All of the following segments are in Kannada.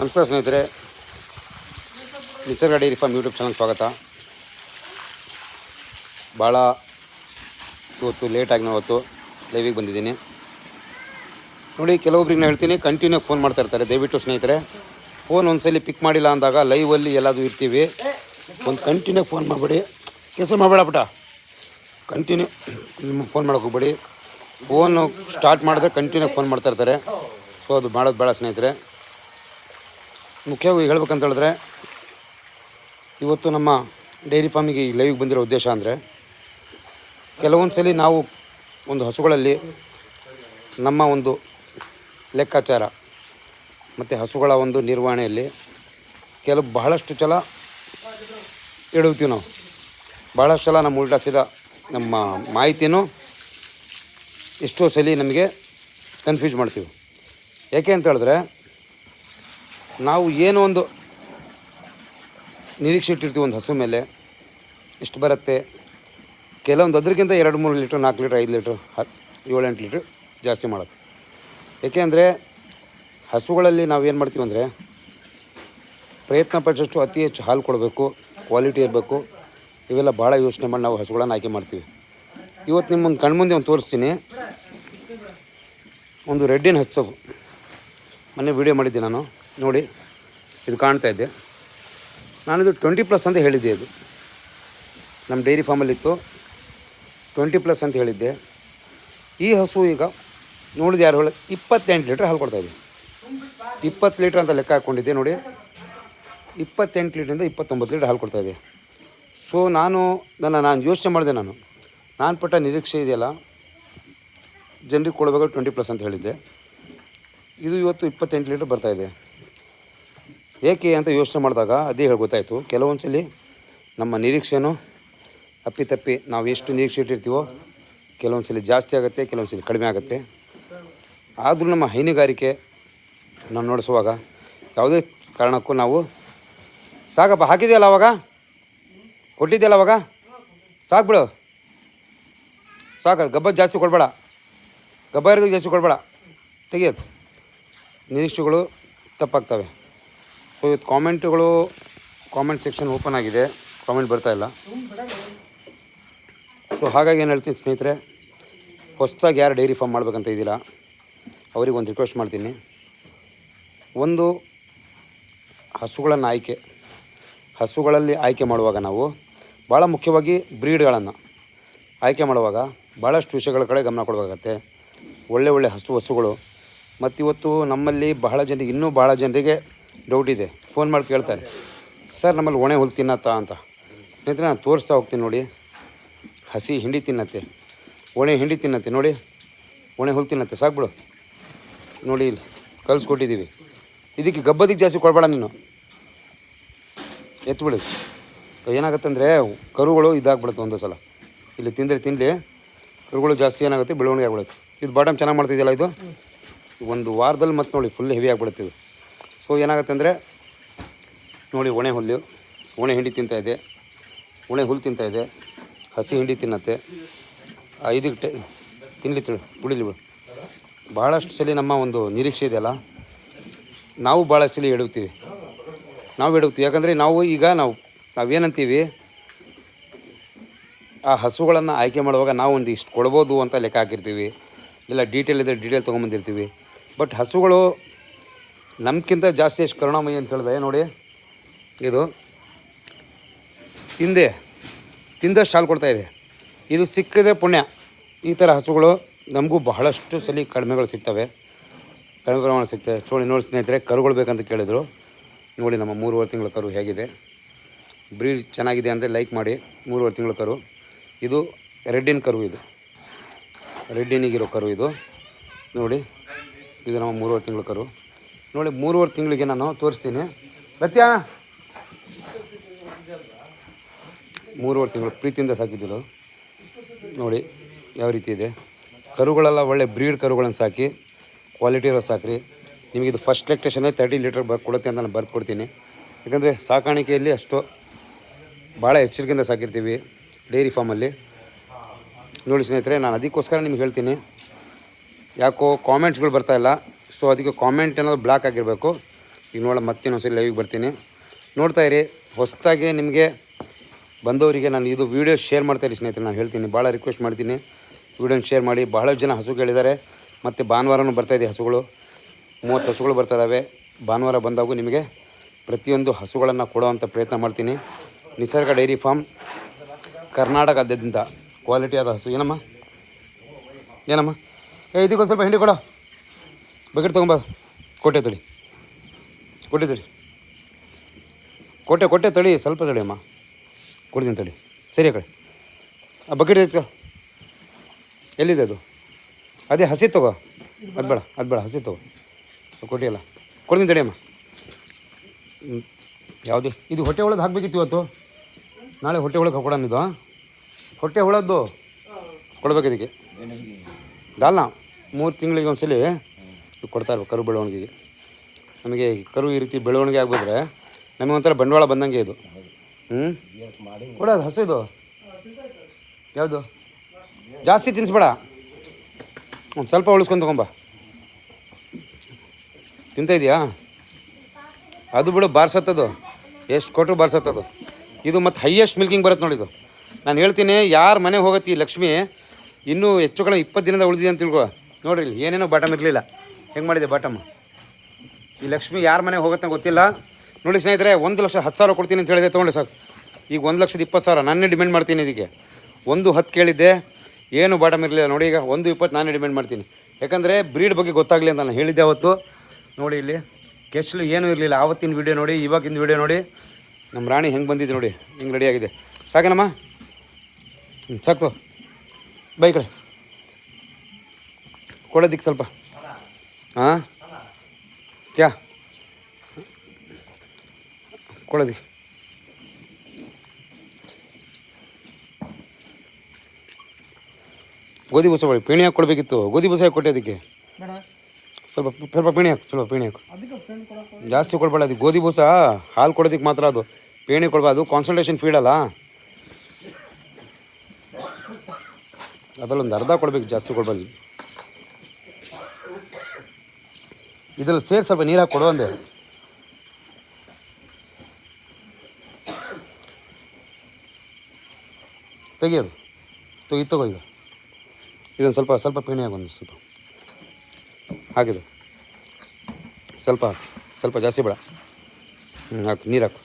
ನಮಸ್ಕಾರ ಸ್ನೇಹಿತರೆ. Nisarga dairy farm YouTube channel ಸ್ವಾಗತ. ಭಾಳ ಇವತ್ತು ಲೇಟಾಗಿ ನಾವು ಇವತ್ತು ಲೈವಿಗೆ ಬಂದಿದ್ದೀನಿ. ನೋಡಿ, ಕೆಲವೊಬ್ರಿಗೆ ನಾನು ಹೇಳ್ತೀನಿ ಕಂಟಿನ್ಯೂ ಫೋನ್ ಮಾಡ್ತಾ ಇರ್ತಾರೆ. ದಯವಿಟ್ಟು ಸ್ನೇಹಿತರೆ ಫೋನ್ ಒಂದ್ಸಲಿ ಪಿಕ್ ಮಾಡಿಲ್ಲ ಅಂದಾಗ ಲೈವಲ್ಲಿ ಎಲ್ಲಾದರೂ ಇರ್ತೀವಿ. ಒಂದು ಕಂಟಿನ್ಯೂ ಫೋನ್ ಮಾಡಬೇಡಿ. ಕೆಲಸ ಮಾಡಬೇಡ ಪುಟ. ಕಂಟಿನ್ಯೂ ಫೋನ್ ಮಾಡೋಕೆ ಹೋಗ್ಬೇಡಿ. ಫೋನು ಸ್ಟಾರ್ಟ್ ಮಾಡಿದ್ರೆ ಕಂಟಿನ್ಯೂ ಫೋನ್ ಮಾಡ್ತಾ ಇರ್ತಾರೆ. ಸೊ ಅದು ಮಾಡೋದು ಭಾಳ ಸ್ನೇಹಿತರೆ. ಮುಖ್ಯವಾಗಿ ಹೇಳ್ಬೇಕಂತ ಹೇಳಿದ್ರೆ, ಇವತ್ತು ನಮ್ಮ ಡೈರಿ ಫಾರ್ಮಿಗೆ ಈ ಲೈವ್ಗೆ ಬಂದಿರೋ ಉದ್ದೇಶ ಅಂದರೆ, ಕೆಲವೊಂದು ಸಲ ನಾವು ಒಂದು ಹಸುಗಳಲ್ಲಿ ನಮ್ಮ ಒಂದು ಲೆಕ್ಕಾಚಾರ ಮತ್ತು ಹಸುಗಳ ಒಂದು ನಿರ್ವಹಣೆಯಲ್ಲಿ ಕೆಲವು ಬಹಳಷ್ಟು ಚಲ ಇಡುತ್ತೀವಿ ನಾವು. ಭಾಳಷ್ಟು ಸಲ ನಮ್ಮ ಉಲ್ಟಾಸಿದ ಸೀದಾ ನಮ್ಮ ಮಾಹಿತಿನೂ ಎಷ್ಟೋ ಸಲ ನಮಗೆ ಕನ್ಫ್ಯೂಸ್ ಮಾಡ್ತೀವಿ. ಯಾಕೆ ಅಂತ ಹೇಳಿದ್ರೆ ನಾವು ಏನೋ ಒಂದು ನಿರೀಕ್ಷೆ ಇಟ್ಟಿರ್ತೀವಿ ಒಂದು ಹಸು ಮೇಲೆ. ಇಷ್ಟು ಬರುತ್ತೆ? ಕೆಲವೊಂದು ಅದಕ್ಕಿಂತ ಎರಡು ಮೂರು ಲೀಟ್ರ್, ನಾಲ್ಕು ಲೀಟ್ರ್, ಐದು ಲೀಟ್ರ್ ಹತ್ತು ಏಳೆಂಟು ಲೀಟ್ರ್ ಜಾಸ್ತಿ ಮಾಡೋದು ಏಕೆಂದರೆ ಹಸುಗಳಲ್ಲಿ ನಾವು ಏನು ಮಾಡ್ತೀವಿ ಅಂದರೆ ಪ್ರಯತ್ನ ಪಟ್ಟಷ್ಟು ಅತಿ ಹೆಚ್ಚು ಹಾಲು ಕೊಡಬೇಕು, ಕ್ವಾಲಿಟಿ ಇರಬೇಕು. ಇವೆಲ್ಲ ಭಾಳ ಯೋಚನೆ ಮಾಡಿ ನಾವು ಹಸುಗಳನ್ನು ಆಯ್ಕೆ ಮಾಡ್ತೀವಿ. ಇವತ್ತು ನಿಮ್ಮೊಂದು ಕಣ್ಮುಂದೆ ಒಂದು ತೋರಿಸ್ತೀನಿ. ಒಂದು ರೆಡ್ಡಿನ ಹಚ್ಚು ಮೊನ್ನೆ ವೀಡಿಯೋ ಮಾಡಿದ್ದೆ ನಾನು. ನೋಡಿ, ಇದು ಕಾಣ್ತಾ ಇದ್ದೆ ನಾನಿದು ಟ್ವೆಂಟಿ ಪ್ಲಸ್ ಅಂತ ಹೇಳಿದ್ದೆ ಇದು ನಮ್ಮ ಡೈರಿ ಫಾರ್ಮಲ್ಲಿತ್ತು ಟ್ವೆಂಟಿ ಪ್ಲಸ್ ಅಂತ ಹೇಳಿದ್ದೆ. ಈ ಹಸು ಈಗ ನೋಡಿದ ಯಾರು ಹೇಳಿ ಇಪ್ಪತ್ತೆಂಟು ಲೀಟ್ರ್ ಹಾಲು ಕೊಡ್ತಾಯಿದೆ ಇಪ್ಪತ್ತು ಲೀಟ್ರ್ ಅಂತ ಲೆಕ್ಕ ಹಾಕ್ಕೊಂಡಿದ್ದೆ ನೋಡಿ. ಇಪ್ಪತ್ತೆಂಟು ಲೀಟ್ರಿಂದ ಇಪ್ಪತ್ತೊಂಬತ್ತು ಲೀಟ್ರ್ ಹಾಲು ಕೊಡ್ತಾಯಿದೆ ಸೊ ನಾನು ನನ್ನ, ನಾನು ಯೋಚನೆ ಮಾಡಿದೆ ನಾನು. ನಾನು ಪಟ್ಟ ನಿರೀಕ್ಷೆ ಇದೆಯಲ್ಲ. ಜನರಿಗೆ ಕೊಡಬೇಕು ಟ್ವೆಂಟಿ ಪ್ಲಸ್ ಅಂತ ಹೇಳಿದ್ದೆ. ಇದು ಇವತ್ತು ಇಪ್ಪತ್ತೆಂಟು ಲೀಟ್ರ್ ಬರ್ತಾಯಿದೆ ಏಕೆ ಅಂತ ಯೋಚನೆ ಮಾಡಿದಾಗ ಅದೇ ಹೇಳಿ ಗೊತ್ತಾಯಿತು. ಕೆಲವೊಂದು ಸಲ ನಮ್ಮ ನಿರೀಕ್ಷೆನೂ ಅಪ್ಪಿತಪ್ಪಿ ನಾವು ಎಷ್ಟು ನಿರೀಕ್ಷೆ ಇಟ್ಟಿರ್ತೀವೋ ಕೆಲವೊಂದು ಸಲ ಜಾಸ್ತಿ ಆಗುತ್ತೆ ಕೆಲವೊಂದು ಸಲ ಕಡಿಮೆ ಆಗುತ್ತೆ. ಆದರೂ ನಮ್ಮ ಹೈನುಗಾರಿಕೆ ನಾವು ನೋಡಿಸುವಾಗ ಯಾವುದೇ ಕಾರಣಕ್ಕೂ ನಾವು ಸಾಕಪ್ಪ, ಹಾಕಿದೆಯಲ್ಲ ಅವಾಗ? ಕೊಟ್ಟಿದ್ದೆಯಲ್ಲ ಅವಾಗ? ಸಾಕು ಬಿಡು. ಸಾಕು ಗಬ್ಬ ಜಾಸ್ತಿ ಕೊಡಬೇಡ. ಗಬ್ಬರಿಗೆ ಜಾಸ್ತಿ ಕೊಡಬೇಡ. ತೆಗಿಯೋದು ನಿರೀಕ್ಷೆಗಳು ತಪ್ಪಾಗ್ತವೆ. ಸೊ ಇವತ್ತು ಕಾಮೆಂಟ್ಗಳು ಕಾಮೆಂಟ್ ಸೆಕ್ಷನ್ ಓಪನ್ ಆಗಿದೆ. ಕಾಮೆಂಟ್ ಬರ್ತಾ ಇಲ್ಲ. ಸೊ ಹಾಗಾಗಿ ಏನು ಹೇಳ್ತೀನಿ ಸ್ನೇಹಿತರೆ, ಹೊಸದಾಗಿ ಯಾರು ಡೈರಿ ಫಾರ್ಮ್ ಮಾಡಬೇಕಂತ ಇದ್ದಿಲ್ಲ ಅವ್ರಿಗೆ ಒಂದು ರಿಕ್ವೆಸ್ಟ್ ಮಾಡ್ತೀನಿ. ಒಂದು, ಹಸುಗಳನ್ನು ಆಯ್ಕೆ. ಹಸುಗಳಲ್ಲಿ ಆಯ್ಕೆ ಮಾಡುವಾಗ ನಾವು ಭಾಳ ಮುಖ್ಯವಾಗಿ ಬ್ರೀಡ್ಗಳನ್ನು ಆಯ್ಕೆ ಮಾಡುವಾಗ ಭಾಳಷ್ಟು ವಿಷಯಗಳ ಕಡೆ ಗಮನ ಕೊಡಬೇಕಾಗತ್ತೆ. ಒಳ್ಳೆ ಒಳ್ಳೆ ಹಸು, ಹಸುಗಳು. ಮತ್ತು ಇವತ್ತು ನಮ್ಮಲ್ಲಿ ಬಹಳ ಜನರಿಗೆ ಇನ್ನೂ ಭಾಳ ಜನರಿಗೆ ಡೌಟ್ ಇದೆ. ಫೋನ್ ಮಾಡಿ ಕೇಳ್ತಾರೆ ಸರ್ ನಮ್ಮಲ್ಲಿ ಒಣೆ ಹುಲ್ಲು ತಿನ್ನತ್ತ ಅಂತ. ಸ್ನೇಹಿತರೆ ನಾನು ತೋರಿಸ್ತಾ ಹೋಗ್ತೀನಿ ನೋಡಿ. ಹಸಿ ಹಿಂಡಿ ತಿನ್ನತ್ತೆ. ಒಣೆ ಹಿಂಡಿ ತಿನ್ನತ್ತೆ. ನೋಡಿ. ಒಣೆ ಹುಲ್ಲು ತಿನ್ನತ್ತೆ. ಸಾಕ್ಬಿಡು ನೋಡಿ ಇಲ್ಲಿ. ಕಲಿಸ್ಕೊಟ್ಟಿದ್ದೀವಿ. ಇದಕ್ಕೆ ಗಬ್ಬದಿಗೆ ಜಾಸ್ತಿ ಕೊಡಬೇಡ ನೀನು. ಎತ್ಬಿಡು ಏನಾಗುತ್ತಂದರೆ ಕರುಗಳು ಇದಾಗ್ಬಿಡುತ್ತೆ ಒಂದು ಸಲ. ಇಲ್ಲಿ ತಿಂದರೆ ತಿನ್ನಲಿ ಕರುಗಳು ಜಾಸ್ತಿ ಏನಾಗುತ್ತೆ? ಬೆಳವಣಿಗೆ ಆಗ್ಬಿಡುತ್ತೆ. ಇದು ಬಾಟಮ್ ಚೆನ್ನಾಗಿ ಮಾಡ್ತಿದೆಯಲ್ಲ ಇದು? ಒಂದು ವಾರದಲ್ಲಿ ಮತ್ತೆ ನೋಡಿ ಫುಲ್ ಹೆವಿ ಆಗಿಬಿಡುತ್ತೆ ಇದು. ಸೊ ಏನಾಗುತ್ತೆ ಅಂದರೆ, ನೋಡಿ ಒಣೆ ಹುಲ್ಲು, ಒಣೆ ಹಿಂಡಿ ತಿಂತ ಇದೆ, ಒಣೆ ಹುಲ್ಲು ತಿಂತ ಇದೆ, ಹಸಿ ಹಿಂಡಿ ತಿನ್ನತ್ತೆ. ಐದು ಟೆ ಬಿಡಿಲಿ ಬಿಡು. ಭಾಳಷ್ಟು ಸಲ ನಮ್ಮ ಒಂದು ನಿರೀಕ್ಷೆ ಇದೆಯಲ್ಲ ನಾವು ಭಾಳ ಸಲ ಎಡುತ್ತೀವಿ ನಾವು ಎಡುತ್ತೀವಿ ಯಾಕಂದರೆ ನಾವು ಈಗ ನಾವು, ನಾವೇನಂತೀವಿ? ಆ ಹಸುಗಳನ್ನು ಆಯ್ಕೆ ಮಾಡುವಾಗ ನಾವು ಒಂದು ಇಷ್ಟು ಕೊಡ್ಬೋದು ಅಂತ ಲೆಕ್ಕ ಹಾಕಿರ್ತೀವಿ. ಇಲ್ಲ ಡೀಟೇಲ್ ಇದ್ದರೆ ಡೀಟೇಲ್ ತೊಗೊಂಬಂದಿರ್ತೀವಿ. ಬಟ್ ಹಸುಗಳು ನಮ್ಗಿಂತ ಜಾಸ್ತಿ ಎಷ್ಟು ಕರುಣಾಮಯಿ ಅಂತ ಹೇಳಿದೆ, ನೋಡಿ. ಇದು ತಿಂದೆ, ತಿಂದಷ್ಟು ಹಾಲು ಇದೆ. ಇದು ಸಿಕ್ಕಿದೆ ಪುಣ್ಯ. ಈ ಥರ ಹಸುಗಳು ನಮಗೂ ಬಹಳಷ್ಟು ಸಲ ಕಡಿಮೆಗಳು ಸಿಗ್ತವೆ. ಕಡಿಮೆ ಪ್ರಮಾಣ ಸಿಗ್ತವೆ. ನೋಡಿ ನೋಡಿ ಸ್ನೇಹಿತರೆ, ಕರುಗಳು ಬೇಕಂತ ಕೇಳಿದರು. ನೋಡಿ ನಮ್ಮ ಮೂರುವರೆ ತಿಂಗಳ ಕರು ಹೇಗಿದೆ. ಬ್ರೀಡ್ ಚೆನ್ನಾಗಿದೆ ಅಂದರೆ ಲೈಕ್ ಮಾಡಿ, ಮೂರುವರೆ ತಿಂಗಳ ಕರು. ಇದು ರೆಡ್ಡಿನ ಕರು ಇದು. ರೆಡ್ಡಿನಿಗಿರೋ ಕರು ಇದು. ನೋಡಿ, ಇದು ನಮ್ಮ ಮೂರುವರೆ ತಿಂಗಳ ಕರು. ನೋಡಿ, ಮೂರುವರೆ ತಿಂಗಳಿಗೆ ನಾನು ತೋರಿಸ್ತೀನಿ. ಬತ್ಯಾ ಮೂರುವರೆ ತಿಂಗಳು ಪ್ರೀತಿಯಿಂದ ಸಾಕಿದ್ದಿಲ್ಲ. ನೋಡಿ, ಯಾವ ರೀತಿ ಇದೆ. ಕರುಗಳೆಲ್ಲ ಒಳ್ಳೆ ಬ್ರೀಡ್ ಕರುಗಳನ್ನು ಸಾಕಿ ಕ್ವಾಲಿಟಿ ಇರೋ ಸಾಕ್ರಿ. ನಿಮಗಿದು ಫಸ್ಟ್ ಲೆಕ್ಟೇಷನೇ ತರ್ಟಿ ಲೀಟರ್ ಬರ್ ಕೊಡುತ್ತೆ ಅಂತ ನಾನು ಬರ್ದು ಕೊಡ್ತೀನಿ ಯಾಕಂದರೆ ಸಾಕಾಣಿಕೆಯಲ್ಲಿ ಅಷ್ಟು ಭಾಳ ಎಚ್ಚರಿಕೆಯಿಂದ ಸಾಕಿರ್ತೀವಿ ಡೈರಿ ಫಾರ್ಮಲ್ಲಿ. ನೋಡಿ ಸ್ನೇಹಿತರೆ, ನಾನು ಅದಕ್ಕೋಸ್ಕರ ನಿಮ್ಗೆ ಹೇಳ್ತೀನಿ. ಯಾಕೋ ಕಾಮೆಂಟ್ಸ್ಗಳು ಬರ್ತಾಯಿಲ್ಲ ಸೊ ಅದಕ್ಕೆ ಕಾಮೆಂಟ್ ಅನ್ನೋದು ಬ್ಲಾಕ್ ಆಗಿರಬೇಕು. ಈಗ ನೋಡ ಮತ್ತೆ ಇನ್ನೊಂದ್ಸರಿ ಲೈವಿಗೆ ಬರ್ತೀನಿ. ನೋಡ್ತಾ ಇರಿ ಹೊಸದಾಗಿ ನಿಮಗೆ ಬಂದವರಿಗೆ ನಾನು ಇದು ವೀಡಿಯೋ ಶೇರ್ ಮಾಡ್ತಾ ಇರಿ ಸ್ನೇಹಿತರೆ, ನಾನು ಹೇಳ್ತೀನಿ. ಭಾಳ ರಿಕ್ವೆಸ್ಟ್ ಮಾಡ್ತೀನಿ. ವೀಡಿಯೋನ ಶೇರ್ ಮಾಡಿ. ಬಹಳ ಜನ ಹಸು ಕೇಳಿದ್ದಾರೆ ಮತ್ತು ಭಾನುವಾರನೂ ಬರ್ತಾಯಿದೆ ಹಸುಗಳು. ಮೂವತ್ತು ಹಸುಗಳು ಬರ್ತಾ ಇದ್ದಾವೆ ಭಾನುವಾರ ಬಂದಾಗೂ ನಿಮಗೆ ಪ್ರತಿಯೊಂದು ಹಸುಗಳನ್ನು ಕೊಡುವಂಥ ಪ್ರಯತ್ನ ಮಾಡ್ತೀನಿ. ನಿಸರ್ಗ ಡೈರಿ ಫಾರ್ಮ್ ಕರ್ನಾಟಕದಿಂದ ಕ್ವಾಲಿಟಿ ಆದ ಹಸು. ಏನಮ್ಮ? ಏನಮ್ಮ? ಏ, ಇದಕ್ಕೊಂದು ಸ್ವಲ್ಪ ಹಿಂಡಿ ಕೊಡೋ. ಬಕೆಟ್ ತೊಗೊಂಬ ಕೋಟೆ ತಳಿ. ಕೋಟೆ ತಳಿ. ಕೋಟೆ ಕೊಟ್ಟೆ ತಳಿ, ಸ್ವಲ್ಪ ತಳಿ ಅಮ್ಮ. ಕೊಡ್ತೀನಿ ತಳಿ. ಸರಿ ಆ ಕಡೆ ಆ ಬಕೆಟ್ ಎತ್ಕೊ. ಎಲ್ಲಿದೆ ಅದು? ಅದೇ ಹಸಿ ತಗೋ. ಅದು ಬೇಡ ಅದು ಬೇಡ, ಹಸಿ ತಗೋ. ಕೊಟ್ಟಿಯಲ್ಲ ಕೊಡ್ತೀನಿ ತಡಿ ಅಮ್ಮ. ಯಾವುದೇ? ಇದು ಹೊಟ್ಟೆ ಒಳಗೆ ಹಾಕಬೇಕಿತ್ತು ಇವತ್ತು. ನಾಳೆ ಹೊಟ್ಟೆ ಒಳಗೆ ಹಾಕೊಡೋಣ ಇದು ಹೊಟ್ಟೆ ಒಳದ್ದು. ಕೊಡ್ಬೇಕು ಇದಕ್ಕೆ. ಡಾಲ್ನ. ಮೂರು ತಿಂಗಳಿಗೆ ಒಂದ್ಸಲಿ. ಕೊಡ್ತಾ ಇರ್ಬೇಕು, ಕರು ಬೆಳವಣಿಗೆಗೆ. ನಮಗೆ ಕರು ಈ ರೀತಿ ಬೆಳವಣಿಗೆ ಆಗ್ಬಿಟ್ರೆ ನಮಗೆ ಒಂಥರ ಬಂಡವಾಳ ಬಂದಂಗೆ ಇದು. ಹ್ಞೂ ಕೊಡೋದು ಹಸು ಇದು. ಯಾವುದು? ಜಾಸ್ತಿ ತಿನ್ನಿಸ್ಬೇಡ ಒಂದು ಸ್ವಲ್ಪ ಉಳಿಸ್ಕೊಂಡು ತಗೊಂಬ. ತಿಂತ ಇದೆಯಾ? ಅದು ಬಿಡು ಬಾರ್ಸತ್ತದು ಎಷ್ಟು ಕೊಟ್ಟರು ಬಾರ್ಸತ್ತದು ಇದು ಮತ್ತು ಹೈಯೆಸ್ಟ್ ಮಿಲ್ಕಿಂಗ್ ಬರುತ್ತೆ ನೋಡಿ ಇದು. ನಾನು ಹೇಳ್ತೀನಿ, ಯಾರು ಮನೆಗೆ ಹೋಗತ್ತಿ ಲಕ್ಷ್ಮಿ, ಇನ್ನೂ ಹೆಚ್ಚು ಕಡೆ ಇಪ್ಪತ್ತು ದಿನದ ಉಳಿದಿದೆ ಅಂತ ತಿಳ್ಕೊ. ನೋಡಿರಿ ಏನೇನೋ ಬಾಟಮ್ ಇರಲಿಲ್ಲ. ಹೆಂಗೆ ಮಾಡಿದೆ ಬಾಟಮ್ ಈ ಲಕ್ಷ್ಮಿ ಯಾರ ಮನೆಗೆ ಹೋಗುತ್ತೆ ಗೊತ್ತಿಲ್ಲ. ನೋಡಿ ಸ್ನೇಹಿತರೆ, ಒಂದು ಲಕ್ಷ ಹತ್ತು ಸಾವಿರ ಕೊಡ್ತೀನಿ ಅಂತ ಹೇಳಿದೆ ತೊಗೊಂಡೆ ಸಾಕು. ಈಗ ಒಂದು ಲಕ್ಷದ ಇಪ್ಪತ್ತು ಸಾವಿರ ನಾನೇ ಡಿಮ್ಯಾಂಡ್ ಮಾಡ್ತೀನಿ ಇದಕ್ಕೆ ಒಂದು ಹತ್ತು ಕೇಳಿದ್ದೆ, ಏನು ಬಾಟಮ್ ಇರಲಿಲ್ಲ. ನೋಡಿ ಈಗ ಒಂದು ಇಪ್ಪತ್ತು ನಾನೇ ಡಿಮ್ಯಾಂಡ್ ಮಾಡ್ತೀನಿ. ಯಾಕಂದರೆ ಬ್ರೀಡ್ ಬಗ್ಗೆ ಗೊತ್ತಾಗಲಿ ಅಂತ ನಾನು ಹೇಳಿದ್ದೆ ಅವತ್ತು. ನೋಡಿ ಇಲ್ಲಿ ಕೆಸ್ಲು ಏನೂ ಇರಲಿಲ್ಲ. ಆವತ್ತಿನ ವೀಡಿಯೋ ನೋಡಿ, ಇವಾಗಿನ ವಿಡಿಯೋ ನೋಡಿ. ನಮ್ಮ ರಾಣಿ ಹೆಂಗೆ ಬಂದಿದೆ ನೋಡಿ, ಹಿಂಗೆ ರೆಡಿಯಾಗಿದೆ ಸಾಕೇನಮ್ಮ? ಹ್ಞೂ ಸಾಕು. ಬೈ ಕಡೆ. ಕೊಡೋದಿಕ್ಕೆ ಸ್ವಲ್ಪ. ಹಾಂ ಕ್ಯಾ? ಕೊಡೋದಿಕ್ಕೆ ಗೋಧಿ ಬೂಸ ಬಳಿ ಪೇಣಿ ಹಾಕಿ ಕೊಡಬೇಕಿತ್ತು. ಗೋಧಿ ಬೂಸ ಹಾಕಿ ಕೊಟ್ಟೆ ಅದಕ್ಕೆ. ಸ್ವಲ್ಪ ಸ್ವಲ್ಪ ಪೇಣಿ ಹಾಕು ಸ್ವಲ್ಪ ಪೇಣಿ ಹಾಕು. ಜಾಸ್ತಿ ಕೊಡಬೇಡ ಅದಕ್ಕೆ ಗೋಧಿ ಬೂಸ ಹಾಲು ಕೊಡೋದಕ್ಕೆ ಮಾತ್ರ ಅದು. ಪೇಣಿ ಕೊಡಬಾರ್ದು ಕಾನ್ಸಂಟ್ರೇಷನ್ ಫೀಡ್ ಅಲ್ಲ. ಅದರಲ್ಲೊಂದು ಅರ್ಧ ಕೊಡಬೇಕು ಜಾಸ್ತಿ ಕೊಡ್ಬಾರ್ದು. ಇದ್ರಲ್ಲಿ ಸೇರಿ ಸ್ವಲ್ಪ ನೀರು ಹಾಕಿ ಕೊಡು ಅಂದೆ. ತೆಗಿಯೋದು. ತೆಗಿ ತಗೋ ಈಗ. ಇದೊಂದು ಸ್ವಲ್ಪ ಸ್ವಲ್ಪ ಪೇಣಿ ಆಗಿ ಒಂದು ಸ್ವಲ್ಪ. ಹಾಕಿದೆ. ಸ್ವಲ್ಪ ಹಾಕು. ಸ್ವಲ್ಪ ಜಾಸ್ತಿ ಬೇಡ. ಹ್ಞೂ ಹಾಕು. ನೀರು ಹಾಕು.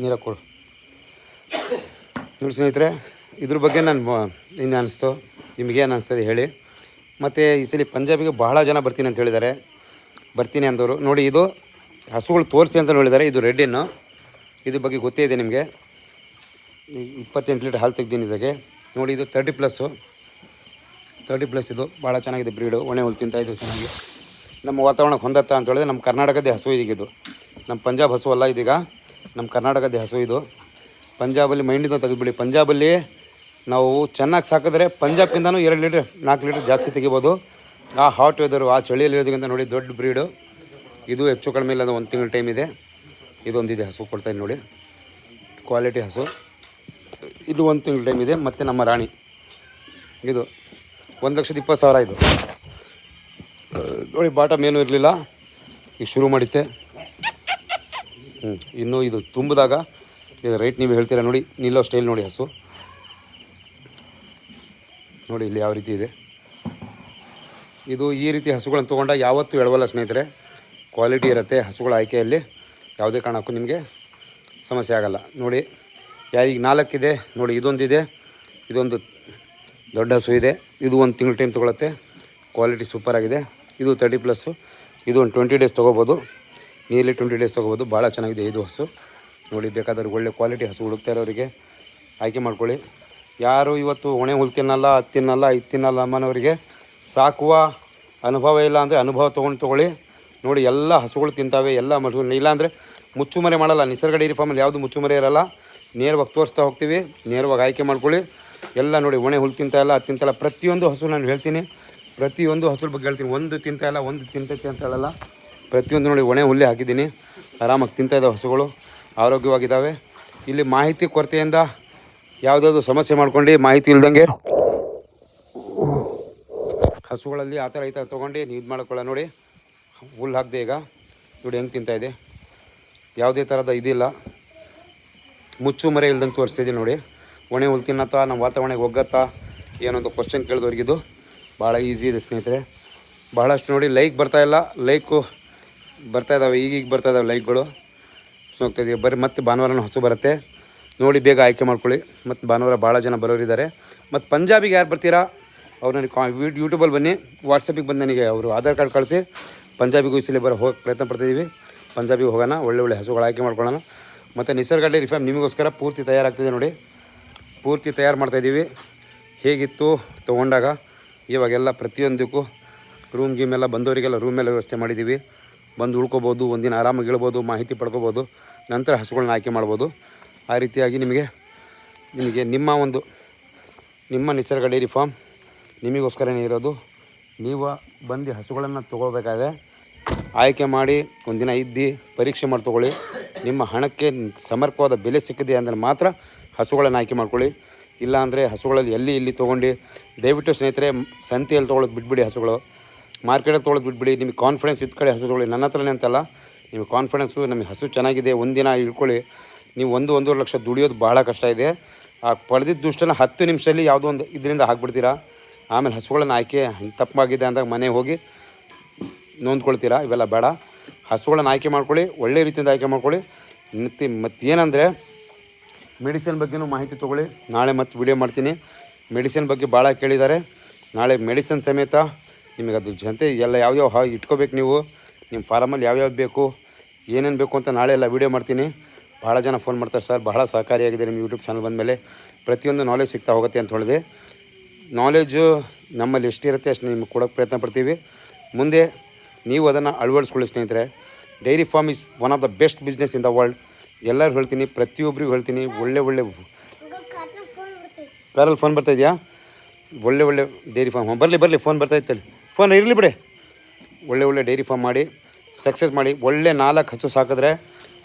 ನೀರು ಹಾಕ್ಕೊಡು ನೋಡಿ ಸ್ನೇಹಿತರೆ, ಇದ್ರ ಬಗ್ಗೆ ನಾನು ಇನ್ನು ಅನ್ನಿಸ್ತು ನಿಮಗೇನು ಅನಿಸ್ತದೆ ಹೇಳಿ? ಮತ್ತು ಈ ಸಲ ಪಂಜಾಬಿಗೆ ಬಹಳ ಜನ ಬರ್ತೀನಿ ಅಂತ ಹೇಳಿದ್ದಾರೆ. ಬರ್ತೀನಿ ಅಂದವರು. ನೋಡಿ, ಇದು ಹಸುಗಳು ತೋರಿಸಿ ಅಂತ ಹೇಳಿದ್ದಾರೆ. ಇದು ರೆಡ್ ಇನ್ನು ಇದ್ರ ಬಗ್ಗೆ ಗೊತ್ತೇ ಇದೆ ನಿಮಗೆ. ಇಪ್ಪತ್ತೆಂಟು ಲೀಟ್ರ್ ಹಾಲು ತೆಗ್ದೀನಿ ಇದಕ್ಕೆ ನೋಡಿ, ಇದು ತರ್ಟಿ ಪ್ಲಸ್ಸು ತರ್ಟಿ ಪ್ಲಸ್ ಇದು ಭಾಳ ಚೆನ್ನಾಗಿದೆ ಬ್ರೀಡು ಒಣೆ ಹುಲ್ ತಿಂತಾ ಇದು ಚೆನ್ನಾಗಿ. ನಮ್ಮ ವಾತಾವರಣಕ್ಕೆ ಹೊಂದತ್ತಾ ಅಂತ ಹೇಳಿದ್ರೆ ನಮ್ಮ ಕರ್ನಾಟಕದ ಹಸು ಇದೀಗ ನಮ್ಮ ಪಂಜಾಬ್ ಹಸು ಅಲ್ಲ ಇದೀಗ. ನಮ್ಮ ಕರ್ನಾಟಕದ ಹಸು ಇದು. ಪಂಜಾಬಲ್ಲಿ ಮೈಂಡಿಂದ ತೆಗೆದುಬಿಡಿ. ಪಂಜಾಬಲ್ಲಿ ನಾವು ಚೆನ್ನಾಗಿ ಸಾಕಿದ್ರೆ ಪಂಜಾಬ್ಗಿಂತನೂ ಎರಡು ಲೀಟ್ರ್, ನಾಲ್ಕು ಲೀಟ್ರ್ ಜಾಸ್ತಿ ತೆಗಿಬೋದು. ಆ ಹಾಟ್ ವೆದರು ಆ ಚಳಿಯಲ್ಲಿ ಇರೋದಕ್ಕಿಂತ ನೋಡಿ ದೊಡ್ಡ ಬ್ರೀಡು ಇದು ಹೆಚ್ಚು ಕಡಿಮೆ ಇಲ್ಲ, ಒಂದು ತಿಂಗಳ ಟೈಮ್ ಇದೆ. ಇದೊಂದಿದೆ ಹಸು ಕೊಡ್ತಾಯಿದ್ದೀನಿ ನೋಡಿ. ಕ್ವಾಲಿಟಿ ಹಸು. ಇದು ಒಂದು ತಿಂಗಳ ಟೈಮ್ ಇದೆ, ಮತ್ತು ನಮ್ಮ ರಾಣಿ. ಇದು ಒಂದು ಲಕ್ಷದ ಇಪ್ಪತ್ತು ಸಾವಿರ ಇದು. ನೋಡಿ ಬಾಟಮ್ ಏನೂ ಇರಲಿಲ್ಲ. ಈಗ ಶುರು ಮಾಡಿದ್ದೆ. ಹ್ಞೂ ಇನ್ನೂ ಇದು ತುಂಬಿದಾಗ, ಇದು ರೈಟ್ ನೀವು ಹೇಳ್ತೀರಾ ನೋಡಿ, ನಿಲ್ಲೋ ಸ್ಟೈಲ್ ನೋಡಿ ಹಸು. ನೋಡಿ ಇಲ್ಲಿ ಯಾವ ರೀತಿ ಇದೆ. ಇದು ಈ ರೀತಿ ಹಸುಗಳನ್ನು ತೊಗೊಂಡಾಗ ಯಾವತ್ತೂ ಎಳವಲ್ಲ ಸ್ನೇಹಿತರೆ. ಕ್ವಾಲಿಟಿ ಇರುತ್ತೆ, ಹಸುಗಳ ಆಯ್ಕೆಯಲ್ಲಿ ಯಾವುದೇ ಕಾರಣಕ್ಕೂ ನಿಮಗೆ ಸಮಸ್ಯೆ ಆಗಲ್ಲ. ನೋಡಿ, ಯಾರಿಗೆ ನಾಲ್ಕಿದೆ, ನೋಡಿ ಇದೊಂದಿದೆ, ಇದೊಂದು ದೊಡ್ಡ ಹಸು ಇದೆ. ಇದು ಒಂದು ತಿಂಗಳು ಟೈಮ್ ತೊಗೊಳುತ್ತೆ. ಕ್ವಾಲಿಟಿ ಸೂಪರ್ ಆಗಿದೆ. ಇದು ತರ್ಟಿ ಪ್ಲಸ್ಸು ಇದು ಒಂದು ಟ್ವೆಂಟಿ ಡೇಸ್ ತೊಗೋಬೋದು. ನಿಯರ್ಲಿ ಟ್ವೆಂಟಿ ಡೇಸ್ ತೊಗೋಬೋದು. ಭಾಳ ಚೆನ್ನಾಗಿದೆ ಇದು ಹಸು. ನೋಡಿ, ಬೇಕಾದವ್ರಿಗೆ ಒಳ್ಳೆ ಕ್ವಾಲಿಟಿ ಹಸು ಹುಡುಕ್ತಾ ಇರೋರಿಗೆ ಆಯ್ಕೆ ಮಾಡ್ಕೊಳ್ಳಿ. ಯಾರು ಇವತ್ತು ಹೊಣೆ ಹುಲ್ ತಿನ್ನಲ್ಲ ಅದು ತಿನ್ನಲ್ಲ ಇದು ತಿನ್ನಲ್ಲ ಅಮ್ಮನವರಿಗೆ ಸಾಕುವ ಅನುಭವ ಇಲ್ಲ ಅಂದರೆ ಅನುಭವ ತೊಗೊಂಡು ತೊಗೊಳ್ಳಿ. ನೋಡಿ, ಎಲ್ಲ ಹಸುಗಳು ತಿಂತಾವೆ, ಎಲ್ಲ ಮಸು ಇಲ್ಲಾಂದರೆ ಮುಚ್ಚುಮರೆ ಮಾಡಲ್ಲ. ನಿಸರ್ಗ ಡೈರಿ ಫಾರ್ಮಲ್ಲಿ ಯಾವುದು ಮುಚ್ಚುಮರೆ ಇರಲ್ಲ. ನೇರವಾಗಿ ತೋರಿಸ್ತಾ ಹೋಗ್ತೀವಿ. ನೇರವಾಗಿ ಆಯ್ಕೆ ಮಾಡ್ಕೊಳ್ಳಿ. ಎಲ್ಲ ನೋಡಿ, ಒಣೆ ಹುಲ್ ತಿಂತಾ ಇಲ್ಲ ಅದು ತಿಂತಲ್ಲ ಪ್ರತಿಯೊಂದು ಹಸು ನಾನು ಹೇಳ್ತೀನಿ. ಪ್ರತಿಯೊಂದು ಹಸುರ ಬಗ್ಗೆ ಹೇಳ್ತೀನಿ. ಒಂದು ತಿಂತಾ ಇಲ್ಲ, ಒಂದು ತಿಂತೈತೆ ಅಂತ ಹೇಳಲ್ಲ. ಪ್ರತಿಯೊಂದು ನೋಡಿ, ಒಣೆ ಹುಲ್ಲೇ ಹಾಕಿದ್ದೀನಿ. ಆರಾಮಾಗಿ ತಿಂತಾಯಿದ್ದಾವೆ ಹಸುಗಳು. ಆರೋಗ್ಯವಾಗಿದ್ದಾವೆ. ಇಲ್ಲಿ ಮಾಹಿತಿ ಕೊರತೆಯಿಂದ ಯಾವುದಾದ್ರು ಸಮಸ್ಯೆ ಮಾಡ್ಕೊಂಡು ಮಾಹಿತಿ ಇಲ್ದಂಗೆ ಹಸುಗಳಲ್ಲಿ ಆ ಥರ ಈ ಥರ ತೊಗೊಂಡು ಇದು ಮಾಡ್ಕೊಳ್ಳ ನೋಡಿ. ಹುಲ್ಲು ಹಾಕಿದೆ ಈಗ. ನೋಡಿ ಹೆಂಗೆ ತಿಂತಾ ಇದೆ. ಯಾವುದೇ ಥರದ ಇದಿಲ್ಲ. ಮುಚ್ಚು ಮರೆ ಇಲ್ದಂಗೆ ತೋರಿಸ್ತಿದ್ದೀನಿ ನೋಡಿ. ಒಣೆ ಹುಲ್ ತಿನ್ನತ್ತಾ, ನಮ್ಮ ವಾತಾವರಣಕ್ಕೆ ಒಗ್ಗತ್ತಾ ಏನೊಂದು ಕ್ವಶನ್ ಕೇಳಿದವ್ರಿಗಿದು ಭಾಳ ಈಸಿ ಇದೆ ಸ್ನೇಹಿತರೆ. ಭಾಳಷ್ಟು ನೋಡಿ ಲೈಕ್ ಬರ್ತಾ ಇಲ್ಲ. ಲೈಕು ಬರ್ತಾ ಇದ್ದಾವೆ ಈಗೀಗ ಬರ್ತಾ ಇದ್ದಾವೆ ಲೈಕ್ಗಳು ಸೊ ಹೋಗ್ತಾಯಿದ್ದೀವಿ ಬರೀ ಮತ್ತೆ ಭಾನುವಾರನೂ ಹಸು ಬರುತ್ತೆ. ನೋಡಿ, ಬೇಗ ಆಯ್ಕೆ ಮಾಡ್ಕೊಳ್ಳಿ. ಮತ್ತು ಭಾನುವಾರ ಭಾಳ ಜನ ಬರೋರಿದ್ದಾರೆ. ಮತ್ತು ಪಂಜಾಬಿಗೆ ಯಾರು ಬರ್ತೀರಾ? ಅವ್ರು ನನಗೆ ಕಾ ಯೂಟ್ಯೂಬಲ್ಲಿ ಬನ್ನಿ ವಾಟ್ಸಪ್ಪಿಗೆ ಬಂದು ನನಗೆ ಅವರು ಆಧಾರ್ ಕಾರ್ಡ್ ಕಳಿಸಿ. ಪಂಜಾಬಿಗೂ ಈ ಸಲ ಬರೋ ಹೋಗಿ ಪ್ರಯತ್ನ ಪಡ್ತಿದ್ದೀವಿ ಪಂಜಾಬಿಗೆ ಹೋಗೋಣ ಒಳ್ಳೆ ಒಳ್ಳೆ ಹಸುಗಳು ಆಯ್ಕೆ ಮಾಡ್ಕೊಳ್ಳೋಣ. ಮತ್ತು ನಿಸರ್ಗ ಡೈರಿ ನಿಮಗೋಸ್ಕರ ಪೂರ್ತಿ ತಯಾರಾಗ್ತಿದೆ ನೋಡಿ. ಪೂರ್ತಿ ತಯಾರು ಮಾಡ್ತಾಯಿದ್ದೀವಿ ಹೇಗಿತ್ತು ತೊಗೊಂಡಾಗ? ಇವಾಗೆಲ್ಲ ಪ್ರತಿಯೊಂದಕ್ಕೂ ರೂಮ್ ಗೀಮ್ ಎಲ್ಲ ಬಂದವರಿಗೆಲ್ಲ ರೂಮ್ ಎಲ್ಲ ವ್ಯವಸ್ಥೆ ಮಾಡಿದ್ದೀವಿ ಬಂದು ಉಳ್ಕೊಬೋದು, ಒಂದಿನ ಆರಾಮಾಗಿ ಇಳ್ಬೋದು, ಮಾಹಿತಿ ಪಡ್ಕೋಬೋದು, ನಂತರ ಹಸುಗಳನ್ನ ಆಯ್ಕೆ ಮಾಡ್ಬೋದು. ಆ ರೀತಿಯಾಗಿ ನಿಮಗೆ ನಿಮಗೆ ನಿಮ್ಮ ಒಂದು, ನಿಮ್ಮ ನಿಸರ್ಗ ಡೈರಿ ಫಾರ್ಮ್ ನಿಮಗೋಸ್ಕರನೇ ಇರೋದು. ನೀವು ಬಂದು ಹಸುಗಳನ್ನು ತೊಗೊಳ್ಬೇಕಾದ್ರೆ ಆಯ್ಕೆ ಮಾಡಿ, ಒಂದಿನ ಇದ್ದು ಪರೀಕ್ಷೆ ಮಾಡಿ ತೊಗೊಳ್ಳಿ. ನಿಮ್ಮ ಹಣಕ್ಕೆ ಸಮರ್ಪವಾದ ಬೆಲೆ ಸಿಕ್ಕಿದೆ ಅಂದರೆ ಮಾತ್ರ ಹಸುಗಳನ್ನು ಆಯ್ಕೆ ಮಾಡ್ಕೊಳ್ಳಿ. ಇಲ್ಲಾಂದರೆ ಹಸುಗಳಲ್ಲಿ ಎಲ್ಲಿ ಇಲ್ಲಿ ತೊಗೊಂಡು, ದಯವಿಟ್ಟು ಸ್ನೇಹಿತರೆ, ಸಂತೆಯಲ್ಲಿ ತೊಗೊಳೋದು ಬಿಟ್ಬಿಡಿ ಹಸುಗಳು. ಮಾರ್ಕೆಟಲ್ಲಿ ತೊಗೊಳೋದು ಬಿಟ್ಬಿಡಿ. ನಿಮಗೆ ಕಾನ್ಫಿಡೆನ್ಸ್ ಇದ್ದ ಕಡೆ ಹಸುಗಳು, ನನ್ನ ಹತ್ರನೇ ಅಂತಲ್ಲ. ನಿಮಗೆ ಕಾನ್ಫಿಡೆನ್ಸು ನಮಗೆ ಹಸು ಚೆನ್ನಾಗಿದೆ, ಒಂದಿನ ಇಳ್ಕೊಳ್ಳಿ ನೀವು ಒಂದು, ಒಂದೂವರೆ ಲಕ್ಷ ದುಡಿಯೋದು ಭಾಳ ಕಷ್ಟ ಇದೆ. ಆ, ಪಡೆದಿದ್ದ ದುಷ್ಟನ ಹತ್ತು ನಿಮಿಷದಲ್ಲಿ ಯಾವುದೋ ಒಂದು ಇದರಿಂದ ಹಾಕ್ಬಿಡ್ತೀರಾ? ಆಮೇಲೆ ಹಸುಗಳನ್ನ ಆಯ್ಕೆ ತಪ್ಪಾಗಿದೆ ಅಂದಾಗ ಮನೆಗೆ ಹೋಗಿ ನೋಂದ್ಕೊಳ್ತೀರಾ? ಇವೆಲ್ಲ ಬೇಡ. ಹಸುಗಳನ್ನು ಆಯ್ಕೆ ಮಾಡ್ಕೊಳ್ಳಿ, ಒಳ್ಳೆ ರೀತಿಯಿಂದ ಆಯ್ಕೆ ಮಾಡ್ಕೊಳ್ಳಿ. ಮತ್ತು ಏನಂದರೆ ಮೆಡಿಸಿನ್ ಬಗ್ಗೆನೂ ಮಾಹಿತಿ ತೊಗೊಳ್ಳಿ. ನಾಳೆ ಮತ್ತೆ ವಿಡಿಯೋ ಮಾಡ್ತೀನಿ. ಮೆಡಿಸಿನ್ ಬಗ್ಗೆ ಭಾಳ ಕೇಳಿದ್ದಾರೆ. ನಾಳೆ ಮೆಡಿಸಿನ್ ಸಮೇತ ನಿಮಗೆ ಅದು ಜನತೆ ಎಲ್ಲ ಯಾವ್ಯಾವ ಇಟ್ಕೋಬೇಕು ನೀವು? ನಿಮ್ಮ ಫಾರಮಲ್ಲಿ ಯಾವ್ಯಾವ ಬೇಕು? ಏನೇನು ಬೇಕು ಅಂತ ನಾಳೆ ಎಲ್ಲ ವೀಡಿಯೋ ಮಾಡ್ತೀನಿ. ಭಾಳ ಜನ ಫೋನ್ ಮಾಡ್ತಾರೆ, ಸರ್, ಬಹಳ ಸಹಕಾರಿಯಾಗಿದೆ ನಿಮ್ಮ ಯೂಟ್ಯೂಬ್ ಚಾನಲ್ ಬಂದಮೇಲೆ. ಪ್ರತಿಯೊಂದು ನಾಲೆಜ್ ಸಿಗ್ತಾ ಹೋಗುತ್ತೆ ಅಂತ ಹೇಳಿದೆ. ನಾಲೆಜು ನಮ್ಮಲ್ಲಿ ಎಷ್ಟಿರುತ್ತೆ ಅಷ್ಟು ನಿಮ್ಗೆ ಕೊಡೋಕ್ಕೆ ಪ್ರಯತ್ನ ಪಡ್ತೀವಿ. ಮುಂದೆ ನೀವು ಅದನ್ನು ಅಳವಡಿಸ್ಕೊಳ್ಳಿ, ಸ್ನೇಹಿತರೆ. Dairy farm is one of the best business in the world ಎಲ್ಲರೂ ಹೇಳ್ತೀನಿ ಪ್ರತಿಯೊಬ್ಬರಿಗೂ ಹೇಳ್ತೀನಿ, ಒಳ್ಳೆ ಒಳ್ಳೆ ಕಾರಲ್ಲಿ ಫೋನ್ ಬರ್ತಾ ಇದೆಯಾ? ಒಳ್ಳೆ ಒಳ್ಳೆ ಡೈರಿ ಫಾರ್ಮ್ ಬರಲಿ ಬರಲಿ ಫೋನ್ ಬರ್ತಾ ಇತ್ತಲ್ಲಿ. ಫೋನ್ ಇರಲಿ ಬಿಡಿ. ಒಳ್ಳೆ ಒಳ್ಳೆ ಡೈರಿ ಫಾರ್ಮ್ ಮಾಡಿ ಸಕ್ಸಸ್ ಮಾಡಿ, ಒಳ್ಳೆ ನಾಲ್ಕು ಹಸು ಸಾಕಿದ್ರೆ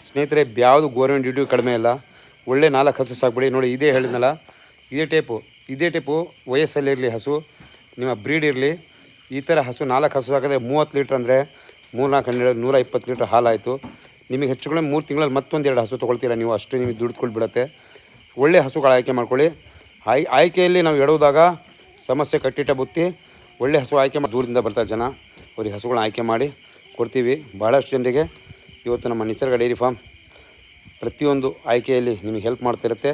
ಸ್ನೇಹಿತರೆ ಯಾವುದು ಗೋರ್ಮೆಂಟ್ ಡ್ಯೂಟಿ ಕಡಿಮೆ ಇಲ್ಲ. ಒಳ್ಳೆ ನಾಲ್ಕು ಹಸು ಸಾಕ್ಬಿಡಿ. ನೋಡಿ, ಇದೇ ಹೇಳಿದ್ನಲ್ಲ, ಇದೇ ಟೈಪು ಇದೇ ಟೈಪು ವಯಸ್ಸಲ್ಲಿರಲಿ ಹಸು, ನಿಮ್ಮ ಬ್ರೀಡ್ ಇರಲಿ. ಈ ಥರ ಹಸು ನಾಲ್ಕು ಹಸು ಸಾಕಿದ್ರೆ ಮೂವತ್ತು ಲೀಟ್ರ್ ಅಂದರೆ ಮೂರ್ನಾಲ್ಕು ಹನ್ನೆರಡು, ನೂರ ಇಪ್ಪತ್ತು ಲೀಟ್ರ್ ಹಾಲಾಯಿತು. ನಿಮಗೆ ಹೆಚ್ಚು ಕಡಿಮೆ ಮೂರು ತಿಂಗಳಲ್ಲಿ ಮತ್ತೊಂದು ಎರಡು ಹಸು ತೊಗೊಳ್ತೀರಾ ನೀವು? ಅಷ್ಟು ನಿಮಗೆ ದುಡ್ದುಕೊಂಡು ಬಿಡುತ್ತೆ ಒಳ್ಳೆ ಹಸುಗಳು ಆಯ್ಕೆ ಮಾಡ್ಕೊಳ್ಳಿ. ಆಯ್, ಆಯ್ಕೆಯಲ್ಲಿ ನಾವು ಎಡುವುದಾಗ ಸಮಸ್ಯೆ ಕಟ್ಟಿಟ್ಟ ಬುತ್ತಿ, ಒಳ್ಳೆ ಹಸು ಆಯ್ಕೆ ಮಾಡಿ, ದೂರದಿಂದ ಬರ್ತಾರೆ ಜನ. ಅವ್ರಿಗೆ ಹಸುಗಳನ್ನ ಆಯ್ಕೆ ಮಾಡಿ ಕೊಡ್ತೀವಿ. ಭಾಳಷ್ಟು ಜನರಿಗೆ ಇವತ್ತು ನಮ್ಮ ನಿಸರ್ಗ ಡೈರಿ ಫಾರ್ಮ್ ಪ್ರತಿಯೊಂದು ಆಯ್ಕೆಯಲ್ಲಿ ನಿಮಗೆ ಹೆಲ್ಪ್ ಮಾಡ್ತಿರುತ್ತೆ.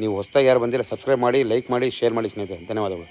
ನೀವು ಹೊಸ್ದಾಗಿ ಯಾರು ಬಂದಿರೋ ಸಬ್ಸ್ಕ್ರೈಬ್ ಮಾಡಿ, ಲೈಕ್ ಮಾಡಿ, ಶೇರ್ ಮಾಡಿ ಸ್ನೇಹಿತರೆ. ಧನ್ಯವಾದಗಳು.